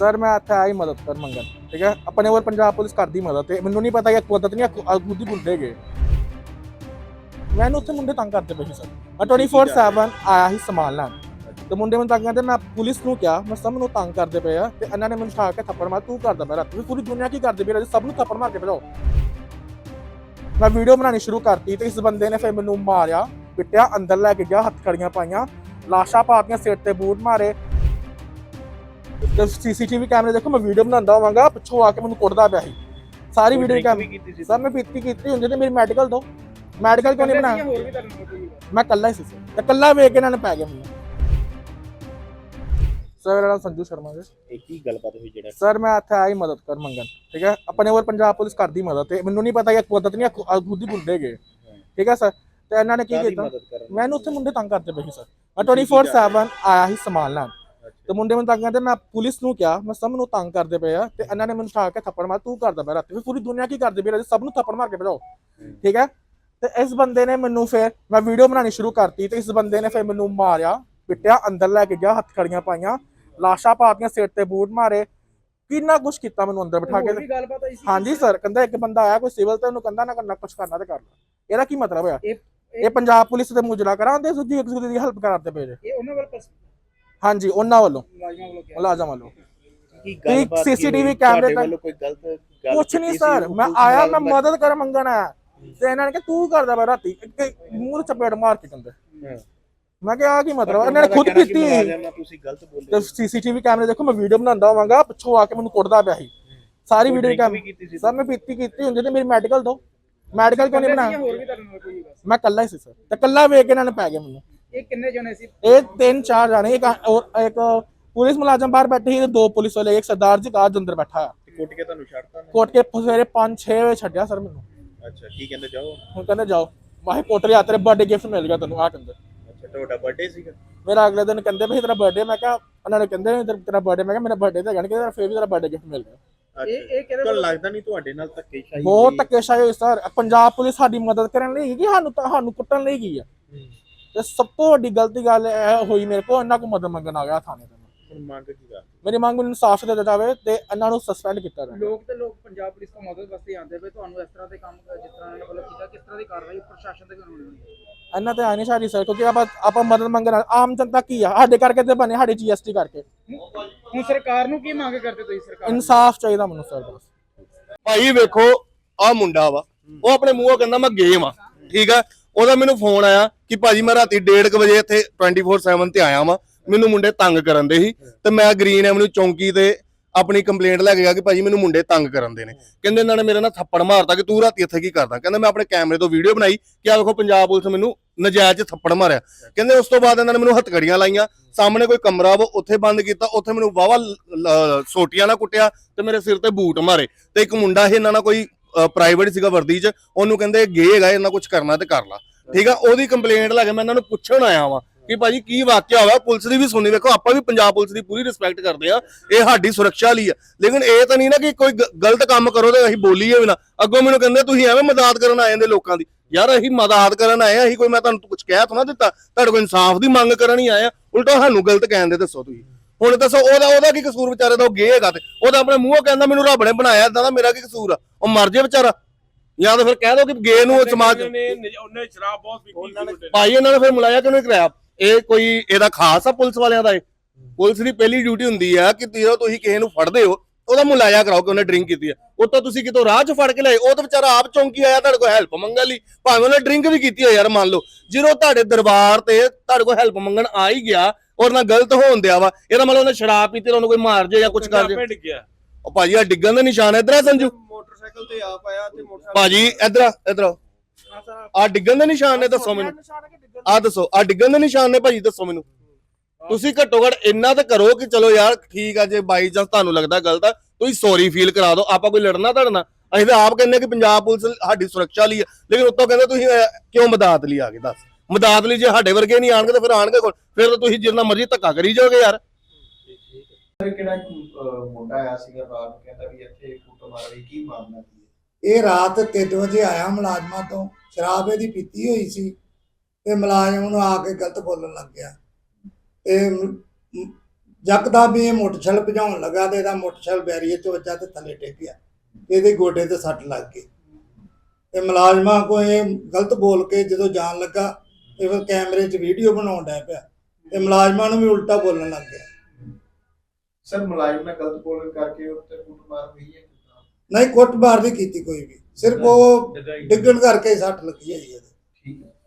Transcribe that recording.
Sir ਮੈਂ ਇੱਥੇ ਆਈ ਮਦਦ ਕਰ ਮੰਗਣ ਠੀਕ ਹੈ? ਆਪਣੇ ਵੱਲ ਪੰਜਾਬ ਪੁਲਿਸ ਕਰਦੀ ਮਦਦ ਤੇ ਮੈਨੂੰ ਨਹੀਂ ਪਤਾ ਕਿ ਮਦਦ ਨਹੀਂ ਹੀ ਗੁੰਡੇ ਗਏ। ਮੈਨੂੰ ਉੱਥੇ ਮੁੰਡੇ ਤੰਗ ਕਰਦੇ ਪਏ ਸੀ ਸਰ। ਮੈਂ 24/7 ਆਇਆ ਸੀ ਸਮਾਨ ਲੈਣ। ਤੇ ਮੁੰਡੇ ਮੈਨੂੰ ਤੰਗ ਕਰਦੇ ਮੈਂ ਪੁਲਿਸ ਨੂੰ ਕਿਹਾ ਮੈਂ ਸਭ ਨੂੰ ਤੰਗ ਕਰਦੇ ਪਏ ਆ ਤੇ ਇਹਨਾਂ ਨੇ ਮੈਨੂੰ ਠਾ ਕੇ ਥੱਪੜ ਮਾਰ ਤੂੰ ਕਰਦਾ ਮੈਂ ਰਾਤੀ ਪੂਰੀ ਦੁਨੀਆ ਕੀ ਕਰਦੀ ਪਈ ਸਭ ਨੂੰ ਥੱਪੜ ਮਾਰ ਕੇ ਭਜਾਓ। ਮੈਂ ਵੀਡੀਓ ਬਣਾਉਣੀ ਸ਼ੁਰੂ ਕਰਤੀ ਤੇ ਇਸ ਬੰਦੇ ਨੇ ਫਿਰ ਮੈਨੂੰ ਮਾਰਿਆ ਪਿੱਟਿਆ ਅੰਦਰ ਲੈ ਕੇ ਗਿਆ ਹੱਥ ਖੜੀਆਂ ਪਾਈਆਂ ਲਾਸ਼ਾਂ ਪਾਤੀਆਂ ਸਿਰ ਤੇ ਬੂਟ ਮਾਰੇ। ਤੇ ਸੀਸੀਟੀਵੀ ਕੈਮਰੇ ਦੇਖੋ ਮੈਂ ਵੀਡੀਓ ਬਣਾਉਂਦਾ ਹੋਵਾਂਗਾ ਪਿੱਛੋਂ ਆ ਕੇ ਮੈਨੂੰ ਕੁੱਟਦਾ ਪਿਆ ਸੀ। ਸਾਰੀ ਵੀਡੀਓ ਕੈਮ ਕੀਤੀ ਸੀ ਸਰ ਮੈਂ ਪੀਤੀ ਕੀਤੀ ਹੁੰਦੀ ਤੇ ਮੇਰੀ ਮੈਡੀਕਲ ਦੋ ਮੈਡੀਕਲ ਕਿਉਂ ਨਹੀਂ ਹੋਰ ਕੋਈ ਮੈਂ ਕੱਲਾ ਹੀ ਸੀ। ਤੇ ਕੱਲਾ ਵੇਖ ਕੇ ਇਹਨਾਂ ਨੇ ਪੈ ਗਿਆ ਮੈਨੂੰ। ਸਰ ਮੇਰਾ ਨਾਮ ਸੰਜੂ ਸ਼ਰਮਾ ਜੀ ਇਹ ਕੀ ਗੱਲਬਾਤ ਹੋਈ ਜਿਹੜਾ ਸਰ ਮੈਂ ਇੱਥੇ ਆਈ ਮਦਦ ਕਰ ਮੰਗਣ ਠੀਕ ਹੈ? ਆਪਣੇ ਵੱਲ ਪੰਜਾਬ ਪੁਲਿਸ ਕਰਦੀ ਮਦਦ ਤੇ ਮੈਨੂੰ ਨਹੀਂ ਪਤਾ ਕਿ ਮਦਦ ਨਹੀਂ ਖੁਦ ਹੀ ਗੁੰਡੇ ਗਏ ਠੀਕ ਹੈ ਸਰ? ਤੇ ਇਹਨਾਂ ਨੇ ਕੀ ਕੀਤਾ? ਮੈਨੂੰ ਉੱਥੇ ਮੁੰਡੇ ਤੰਗ ਕਰਦੇ ਪਏ ਸੀ ਸਰ। ਮੈਂ 24/7 ਆਇਆ ਸੀ ਸਮਾਨ ਲੈਣ। ਤੇ ਮੁੰਡੇ ਮੈਨੂੰ ਤੰਗ ਕਰਦੇ ਮੈਂ ਪੁਲਿਸ ਨੂੰ ਕਿਹਾ ਮੈਂ ਸਭ ਨੂੰ ਤੰਗ ਕਰਦੇ ਪਏ ਆ ਤੇ ਇਹਨਾਂ ਨੇ ਮੈਨੂੰ ਠਾ ਕੇ ਥੱਪੜ ਮਾਰ ਤੂੰ ਕਰਦਾ ਮੈਂ ਰਾਤੀ। ਪੂਰੀ ਦੁਨੀਆ ਕੀ ਕਰਦੀ ਪਈ ਰਾਤੀ ਸਭ ਨੂੰ ਥੱਪੜ ਮਾਰ ਕੇ ਭਜਾਓ। ਠੀਕ ਹੈ? ਤੇ ਇਸ ਬੰਦੇ ਨੇ ਮੈਨੂੰ ਫਿਰ ਮੈਂ ਵੀਡੀਓ ਬਣਾਉਣੀ ਸ਼ੁਰੂ ਕਰਤੀ ਤੇ ਇਸ ਬੰਦੇ ਨੇ ਫਿਰ ਮੈਨੂੰ ਮਾਰਿਆ ਪਿੱਟਿਆ ਅੰਦਰ ਲੈ ਕੇ ਗਿਆ ਹੱਥ ਖੜੀਆਂ ਪਾਈਆਂ ਲਾਸ਼ਾਂ ਪਾਤੀਆਂ ਸਿਰ ਤੇ ਬੂਟ ਮਾਰੇ। ਕਿੰਨਾ ਕੁਛ ਕੀਤਾ ਮੈਨੂੰ ਅੰਦਰ ਬਿਠਾ ਕੇ। ਹਾਂਜੀ ਸਰ ਕਹਿੰਦਾ ਇੱਕ ਬੰਦਾ ਆਇਆ ਕੋਈ ਸਿਵਲ ਤੇ ਉਹਨੂੰ ਕਹਿੰਦਾ ਨਾ ਕਰਨਾ ਕੁਛ ਕਰਨਾ ਤੇ ਕਰ ਲੈ। ਇਹਦਾ ਕੀ ਮਤਲਬ ਹੋਇਆ? ਇਹ ਪੰਜਾਬ ਪੁਲਿਸ ਤੇ ਮੁਜਰਾ ਕਰਾਉਂਦੇ ਸੁਜੀ ਇੱਕ ਦੂਜੇ ਦੀ ਹੈਲਪ ਕਰਾਉਂਦੇ ਪਏ ਜੇ। ਇਹ ਉਹਨਾਂ ਵੱਲ ਹਾਂਜੀ ਉਹਨਾਂ ਵੱਲੋਂ। ਮੁਲਾਜ਼ਮਾਂ ਵੱਲੋਂ ਕਿਹਾ ਮੁਲਾਜ਼ਮ ਵੱਲੋਂ। ਕੀ ਗੱਲਬਾਤ ਕੀ CCTV ਹੋਈ? ਕੈਮਰੇ ਤੁਹਾਡੇ ਤੱਕ- ਵੱਲੋਂ ਕੋਈ ਗਲਤ ਗੱਲ ਕੁਛ ਕੀਤੀ ਨਹੀਂ ਸੀ? ਸਰ ਮੈਂ ਪੁਲਿਸ ਆਇਆ ਮੈਂ ਮੁਲਾਜ਼ਮ ਮਦਦ ਕਰ ਮੰਗਣ ਆਇਆ। ਤੇ ਇਹਨਾਂ ਨੇ ਕਿ ਤੂੰ ਕਰਦਾ ਵਾ ਰਾਤੀ? ਇੱਕ ਮੂੰਹ ਤੇ ਚਪੇੜ ਮਾਰ ਕੇ ਕਹਿੰਦੇ ਹਾਂ। ਮੈਂ ਕਿਹਾ ਆ ਕੀ ਮਤਲਬ ਇਹਨਾਂ ਨੇ ਉਹਨਾਂ ਖੁਦ ਦਾ ਕਹਿਣਾ ਕਿ ਕੀਤੀ ਮੁਲਾਜ਼ਮ ਨਾਲ ਤੁਸੀਂ ਗਲਤ ਬੋਲੇ ਤੇ ਸੀਸੀਟੀਵੀ ਕੈਮਰੇ ਦੇਖੋ ਮੈਂ ਵੀਡੀਓ ਬਣਾਉਂਦਾ ਹੋਵਾਂਗਾ ਪਿੱਛੋਂ ਆ ਕੇ ਮੈਨੂੰ ਕੁੱਟਦਾ ਪਿਆ ਸੀ। ਸਾਰੀ ਕੋਈ ਵੀਡੀਓ drink ਕੈਮ ਵੀ ਕੀਤੀ ਸੀ ਸਰ ਮੈਂ ਪੀਤੀ ਕੀਤੀ ਹੁੰਦੀ ਤੇ ਮੇਰੀ ਮੈਡੀਕਲ ਦੋ। ਮੈਡੀਕਲ ਕਿਉਂ ਨਹੀਂ ਬਣਾਇਆ? ਹੋਰ ਵੀ ਤੁਹਾਨੂੰ ਕੋਈ ਮੈਂ ਕੱਲਾ ਹੀ ਸੀ ਸਰ। ਤੇ ਕੱਲਾ ਵੇਖ ਕੇ ਇਹਨਾਂ ਨੇ ਪੈ ਗਿਆ ਮੈਨੂੰ। ਇਹ ਕਿੰਨੇ ਜਣੇ ਸੀ? ਇਹ ਤਿੰਨ ਚਾਰ ਜਾਣੇ ਇੱਕ ਔਰ ਇੱਕ ਪੁਲਿਸ ਮੁਲਾਜ਼ਮ ਬਾਹਰ ਬੈਠੇ ਸੀ ਤੇ ਦੋ ਪੁਲਿਸ ਵਾਲੇ ਇੱਕ ਸਰਦਾਰ ਜੀ ਕਾਜ ਅੰਦਰ ਬੈਠਾ। ਆ ਕੁੱਟ ਕੇ ਤੁਹਾਨੂੰ ਛੱਡਤਾ ਨੇ ਕੋਟ ਕੇ ਸਵੇਰੇ 5-6 ਵਜੇ ਛੱਡਿਆ ਸਰ ਮੈਨੂੰ। ਅੱਛਾ ਕੀ ਕਹਿੰਦੇ ਜਾਓ? ਹੁਣ ਕਹਿੰਦੇ ਜਾਓ। ਮਾਹੀ ਕੋਟ ਲਿਆ ਤੇਰੇ ਬਰਥਡੇ ਗਿਫਟ ਮਿਲ ਗਿਆ ਤੈਨੂੰ ਆ ਕਹਿੰਦੇ। ਅੱਛਾ ਤੁਹਾਡਾ ਬਰਥਡੇ ਸੀਗਾ? ਮੇਰਾ ਅਗਲੇ ਦਿਨ ਕਹਿੰਦੇ ਵੀ ਤੇਰਾ ਬਰਥਡੇ ਮੈਂ ਕਿਹਾ ਉਹਨਾਂ ਨੇ ਕਹਿੰਦੇ ਤੇਰਾ- ਬਰਥਡੇ ਮੈਂ ਕਿਹਾ ਮੇਰਾ ਬਰਥਡੇ ਤਾਂ ਕਹਿੰਦੇ ਤੇਰਾ ਫੇਰ ਵੀ ਤੇਰਾ ਬਰਥਡੇ ਗਿਫਟ ਮਿਲ ਗਿਆ। ਇਹ ਇਹ ਕਿਹਦੇ ਤੁਹਾਨੂੰ ਲੱਗਦਾ ਨਹੀਂ ਤੁਹਾਡੇ ਨਾਲ ਧੱਕੇਸ਼ਾਹੀ ਬਹੁਤ? ਧੱਕੇਸ਼ਾਹੀ ਹੋਈ ਸਰ। ਪੰਜਾਬ ਪੁਲਿਸ ਸਾਡੀ ਮਦਦ ਕਰਨ ਲਈ ਗਈ ਸਾਨੂੰ ਤਾਂ ਸਾਨੂੰ ਕੁੱਟਣ ਲਈ ਗਈ ਆ। ਤੇ ਸਭ ਤੋਂ ਵੱਡੀ ਗਲਤੀ ਗੱਲ ਇਹ ਹੋਈ ਮੇਰੇ ਕੋਲ ਇਹਨਾਂ ਕੋਲ ਮਦਦ ਮੰਗਣ ਆ ਗਿਆ ਥਾਣੇ ਤੇ। ਮੈਂ। ਹੁਣ ਮੰਗ ਕੀ ਕਰ? ਮੇਰੀ ਮੰਗ ਮੈਨੂੰ ਇਨਸਾਫ ਦਿੱਤਾ ਜਾਵੇ ਤੇ ਇਹਨਾਂ ਨੂੰ ਸਸਪੈਂਡ ਕੀਤਾ ਜਾਵੇ। ਲੋਕ ਤੇ ਲੋਕ ਪੰਜਾਬ ਪੁਲਿਸ ਤੋਂ ਮਦਦ ਵਾਸਤੇ ਆਉਂਦੇ ਪਏ ਤੁਹਾਨੂੰ ਇਸ ਤਰ੍ਹਾਂ ਦੇ ਕੰਮ ਜਿਸ ਤਰ੍ਹਾਂ ਇਹਨਾਂ ਵੱਲੋਂ ਕੀਤਾ ਕਿਸ ਤਰ੍ਹਾਂ ਦੀ ਕਾਰਵਾਈ ਪ੍ਰਸ਼ਾਸਨ ਦੇ ਕਾਨੂੰਨ ਹੋਣੀ ਇਹਨਾਂ ਤੇ ਆਣੀ ਸਾਰੀ ਸਰ ਕਿਉਂਕਿ ਆਪਾਂ ਆਪਾਂ ਮਦਦ ਮੰਗਣ ਆ- ਆਮ ਜਨਤਾ ਕੀ ਆ? ਸਾਡੇ ਕਰਕੇ ਤੇ ਬਣੇ ਸਾਡੇ ਜੀਐਸਟੀ ਕਰਕੇ। ਹੁਣ ਸਰਕਾਰ ਨੂੰ ਕੀ ਮੰਗ ਕਰਦੇ ਤੁਸੀਂ ਸਰਕਾਰ ਇਨਸਾਫ ਚਾਹੀਦਾ ਮੈਨੂੰ ਸਰ ਬਸ। ਭਾਈ ਵੇਖੋ ਆ ਮੁੰਡਾ ਵਾ ਉਹ ਆਪਣੇ ਮੂੰਹੋਂ ਕਹਿੰਦਾ ਮੈਂ ਗੇਮ ਆ ਠੀਕ ਆ? ਉਹਦਾ ਮੈਨੂੰ ਫੋਨ ਆਇਆ ਕਿ ਭਾਜੀ ਮੈਂ ਰਾਤੀ 1:30 ਵਜੇ ਇੱਥੇ 24/7 ਤੇ ਆਇਆ ਵਾਂ। ਮੈਨੂੰ ਮੁੰਡੇ ਤੰਗ ਕਰਨ ਦੇ ਸੀ ਤੇ ਮੈਂ ਗ੍ਰੀਨ ਐਵਨਿਊ ਚੌਂਕੀ ਤੇ ਆਪਣੀ ਕੰਪਲੇਂਟ ਲੈ ਕੇ ਗਿਆ ਕਿ ਭਾਜੀ ਮੈਨੂੰ ਮੁੰਡੇ ਤੰਗ ਕਰਨ ਦੇ ਨੇ। ਕਹਿੰਦੇ ਇਹਨਾਂ ਨੇ ਮੇਰੇ ਨਾਲ ਥੱਪੜ ਮਾਰਤਾ ਕਿ ਤੂੰ ਰਾਤੀ ਇੱਥੇ ਕੀ ਕਰਦਾ? ਕਹਿੰਦਾ ਮੈਂ ਆਪਣੇ ਕੈਮਰੇ ਤੋਂ ਵੀਡੀਓ ਬਣਾਈ ਕਿ ਆ ਵੇਖੋ ਪੰਜਾਬ ਪੁਲਿਸ ਮੈਨੂੰ ਨਜਾਇਜ਼ ਥੱਪੜ ਮਾਰਿਆ। ਕਹਿੰਦੇ ਉਸ ਤੋਂ ਬਾਅਦ ਇਹਨਾਂ ਨੇ ਮੈਨੂੰ ਹੱਥਕੜੀਆਂ ਲਾਈਆਂ। ਸਾਹਮਣੇ ਕੋਈ ਕਮਰਾ ਵਾ, ਉੱਥੇ ਬੰਦ ਕੀਤਾ, ਉੱਥੇ ਮੈਨੂੰ ਵਾਵਾ ਸੋਟੀਆਂ ਨਾਲ ਕੁੱਟਿਆ ਤੇ ਮੇਰੇ ਸਿਰ ਤੇ ਬੂਟ ਮਾਰੇ। ਤੇ ਇੱਕ ਮੁੰਡਾ ਸੀ, ਇਹਨਾਂ ਨਾਲ ਕੋਈ ਪ੍ਰਾਈਵੇਟ ਸੀਗਾ ਵਰਦੀ 'ਚ। ਉਹਨੂੰ ਕਹਿੰਦੇ ਗੇ ਹੈਗਾ, ਇਹਨਾਂ ਕੁਝ ਕਰਨਾ ਤੇ ਕਰ ਲਾ। ਠੀਕ ਆ, ਉਹਦੀ ਕੰਪਲੇਂਟ ਲੈ ਕੇ ਮੈਂ ਇਹਨਾਂ ਨੂੰ ਪੁੱਛਣ ਆਇਆ ਵਾਂ ਕਿ ਭਾਜੀ ਕੀ ਵਾਕਿਆ ਹੋਇਆ, ਪੁਲਿਸ ਦੀ ਵੀ ਸੁਣੀ ਵੇਖੋ ਆਪਾਂ ਵੀ ਪੰਜਾਬ ਪੁਲਿਸ ਦੀ ਪੂਰੀ ਰਿਸਪੈਕਟ ਕਰਦੇ ਆ ਇਹ ਸਾਡੀ ਸੁਰੱਖਿਆ ਲਈ ਆ। ਲੇਕਿਨ ਇਹ ਤਾਂ ਨਹੀਂ ਨਾ ਕਿ ਕੋਈ ਗਲਤ ਕੰਮ ਕਰੋ ਤੇ ਅਸੀਂ ਬੋਲੀਏ ਵੀ ਨਾ। ਅੱਗੋਂ ਮੈਨੂੰ ਕਹਿੰਦੇ, ਤੁਸੀਂ ਐਵੇਂ ਮਦਦ ਕਰਨ ਆਏ ਜਾਂਦੇ ਲੋਕਾਂ ਦੀ। ਯਾਰ ਅਸੀਂ ਮਦਦ ਕਰਨ ਆਏ ਆ, ਅਸੀਂ ਕੋਈ ਮੈਂ ਤੁਹਾਨੂੰ ਕੁਝ ਕਹਿ ਥੋੜਾ ਦਿੱਤਾ, ਤੁਹਾਡੇ ਕੋਲ ਇਨਸਾਫ ਦੀ ਮੰਗ ਕਰਨ ਹੀ ਆਏ ਆ। ਉਲਟਾ ਸਾਨੂੰ ਗਲਤ ਕਹਿੰਦੇ ਦੱਸੋ ਤੁਸੀਂ। ਹੁਣ ਦੱਸੋ, ਉਹਦਾ ਉਹਦਾ ਕੀ ਕਸੂਰ ਵਿਚਾਰੇ ਦਾ, ਉਹ ਗੇ ਹੈਗਾ ਤੇ। ਉਹਦਾ ਆਪਣੇ ਮੂੰਹੋਂ ਕਹਿੰਦਾ ਮੈਨੂੰ ਰੱਬ ਨੇ ਬਣਾਇਆ, ਏਦਾਂ ਦਾ ਮੇਰਾ ਕੀ ਕਸੂਰ ਆ? ਉਹ ਮਰ ਜੇ ਵਿਚਾਰਾ। ਜਾਂ ਤਾਂ ਫਿਰ ਕਹਿ ਦੋ ਕਿ ਗੇ ਨੂੰ ਸਮਾਜ ਨੇ ਉਹਨੇ ਸ਼ਰਾਬ ਬਹੁਤ ਪੀਤੀ ਭਾਈ ਇਹਨਾਂ ਨੇ ਫਿਰ ਮੁਲਾਇਆ ਕਿਉਂ ਨਹੀਂ ਕਰਾਇਆ? ਇਹ ਕੋਈ ਇਹਦਾ ਖਾਸ ਆ ਪੁਲਿਸ ਵਾਲਿਆਂ ਦਾ ਇਹ? ਪੁਲਿਸ ਦੀ ਪਹਿਲੀ ਡਿਊਟੀ ਹੁੰਦੀ ਆ ਕਿ ਜਦੋਂ ਤੁਸੀਂ ਕਿਸੇ ਨੂੰ ਫੜਦੇ ਹੋ ਉਹਦਾ ਮੁਲਾਇਆ ਕਰਾਓ ਕਿ ਉਹਨੇ ਡਰਿੰਕ ਕੀਤੀ ਆ। ਉਹ ਤਾਂ ਤੁਸੀਂ ਕਿਤੋਂ ਰਾਹ 'ਚ ਫੜ ਕੇ ਲਿਆਏ ਉਹ ਤਾਂ ਵਿਚਾਰਾ ਆਪ ਚੌਂਕੀ ਆਇਆ ਤੁਹਾਡੇ ਕੋਲ ਹੈਲਪ ਮੰਗਣ ਲਈ। ਭਾਵੇਂ ਉਹਨੇ ਡਰਿੰਕ ਵੀ ਕੀਤੀ ਹੋ ਯਾਰ ਮੰਨ ਲਓ। ਜਦੋਂ ਤੁਹਾਡੇ ਦਰਬਾਰ ਤੇ ਤੁਹਾਡੇ ਕੋਲ ਹੈਲਪ ਮੰਗਣ ਆ ਹੀ ਗਿਆ ਔਰ ਨਾ ਗਲਤ ਹੋਣ ਦਿਆ ਵਾ ਇਹਦਾ ਮਤਲਬ ਉਹਨੇ ਸ਼ਰਾਬ ਪੀਤੀ ਤੇ ਉਹਨੂੰ ਕੋਈ ਮਾਰ ਜੇ ਜਾਂ ਕੁਝ ਕਰ ਜੇ। ਪਿੰਡ ਗਿਆ। ਉਹ ਭਾਜੀ ਆ ਡਿੱਗਣ ਦੇ ਨਿਸ਼ਾਨ ਇਧਰ ਆ ਸੰਜੂ। ਮੋਟਰਸਾਈਕਲ ਤੇ ਆਪ ਆਇਆ ਤੇ ਮੋਟਰਸਾਈਕਲ ਭਾਜੀ ਇਧਰ ਆ ਇਧਰ ਆ। ਆ ਡਿੱਗਣ ਦੇ ਨਿਸ਼ਾਨ ਨੇ ਦੱਸੋ ਮੈਨੂੰ। ਆ ਦੱਸੋ ਆ ਡਿੱਗਣ ਦੇ ਨਿਸ਼ਾਨ ਨੇ ਭਾਜੀ ਦੱਸੋ ਮੈਨੂੰ। ਤੁਸੀਂ ਘੱਟੋ ਘੱਟ ਇੰਨਾ ਤਾਂ ਕਰੋ ਕਿ ਚਲੋ ਯਾਰ ਠੀਕ ਆ ਜੇ ਬਾਈ ਚਾਂਸ ਤੁਹਾਨੂੰ ਲੱਗਦਾ ਗਲਤ ਆ ਤੁਸੀਂ ਸੌਰੀ ਫੀਲ ਕਰਾ ਦਿਓ ਆਪਾਂ ਕੋਈ ਲੜਨਾ ਤੁਹਾਡੇ ਅਸੀਂ ਤਾਂ ਆਪ ਕਹਿੰਦੇ ਕਿ ਪੰਜਾਬ ਪੁਲਿਸ ਸਾਡੀ ਸੁਰੱਖਿਆ ਲਈ ਆ। ਲੇਕਿਨ ਉੱਤੋਂ ਕਹਿੰਦੇ ਤੁਸੀਂ ਕਿਉਂ ਮਦਦ ਲਈ ਆ ਗਏ ਦੱਸ। ਮਦਦ ਲਈ ਜੇ ਸਾਡੇ ਵਰਗੇ ਨਹੀਂ ਆਣਗੇ ਤਾਂ ਫਿਰ ਆਣਗੇ ਕੋਲ ਫਿਰ ਤਾਂ ਤੁਸੀਂ ਜਿੰਨਾ ਮਰਜ਼ੀ ਧੱਕਾ ਕਰੀ ਜਾਓਗੇ ਯਾਰ। ਕਿਹੜਾ ਅਹ, ਮੁੰਡਾ ਆਇਆ ਸੀਗਾ ਰਾਤ ਨੂੰ ਕਹਿੰਦਾ ਵੀ ਇੱਥੇ ਕੁੱਟ ਮਾਰ ਰਹੀ ਕੀ ਮਾਮਲਾ ਕੀ ਹੈ? ਇਹ ਰਾਤ 3 ਵਜੇ ਆਇਆ ਮੁਲਾਜ਼ਮਾਂ ਤੋਂ ਸ਼ਰਾਬ ਇਹਦੀ ਪੀਤੀ ਹੋਈ ਸੀ ਤੇ ਮੁਲਾਜ਼ਮ ਨੂੰ ਆ ਕੇ ਗਲਤ ਬੋਲਣ ਲੱਗ ਗਿਆ। ਤੇ ਮ- ਮ- ਯਕਦਮ ਹੀ ਇਹ ਮੋਟਰਸਾਈਕਲ ਭਜਾਉਣ ਲੱਗਾ ਤੇ ਇਹਦਾ ਮੋਟਰਸਾਈਕਲ ਬੈਰੀਅਰ 'ਚ ਵੱਜਾ ਤੇ ਥੱਲੇ ਡਿੱਗ ਗਿਆ ਇਹਦੇ ਗੋਡੇ ਤੇ ਸੱਟ ਲੱਗ ਗਈ। ਤੇ ਮੁਲਾਜ਼ਮਾਂ ਕੋ ਇਹ ਗਲਤ ਬੋਲ ਕੇ ਜਦੋਂ ਜਾਣ ਲੱਗਾ ਤੇ ਫਿਰ ਕੈਮਰੇ 'ਚ ਵੀਡੀਓ ਬਣਾਉਣ ਡਿਆ ਪਿਆ ਤੇ ਮੁਲਾਜ਼ਮਾਂ ਨੂੰ ਵੀ ਉਲਟਾ ਬੋਲਣ ਲੱਗ ਗਿਆ। ਸਰ ਮੁਲਾਜ਼ਮ ਨਾਲ ਗਲਤ ਬੋਲਣ ਕਰਕੇ ਉੱਤੇ ਕੁੱਟਮਾਰ ਹੋਈ ਹੈ? ਨਹੀਂ ਕੁੱਟਮਾਰ ਨਹੀਂ ਕੀਤੀ ਕੋਈ ਵੀ। ਸਿਰਫ ਉਹ ਡਿੱਗਣ ਕਰਕੇ ਸੱਟ ਲੱਗੀ ਹੈ ਜੀ ਠੀਕ ਹੈ।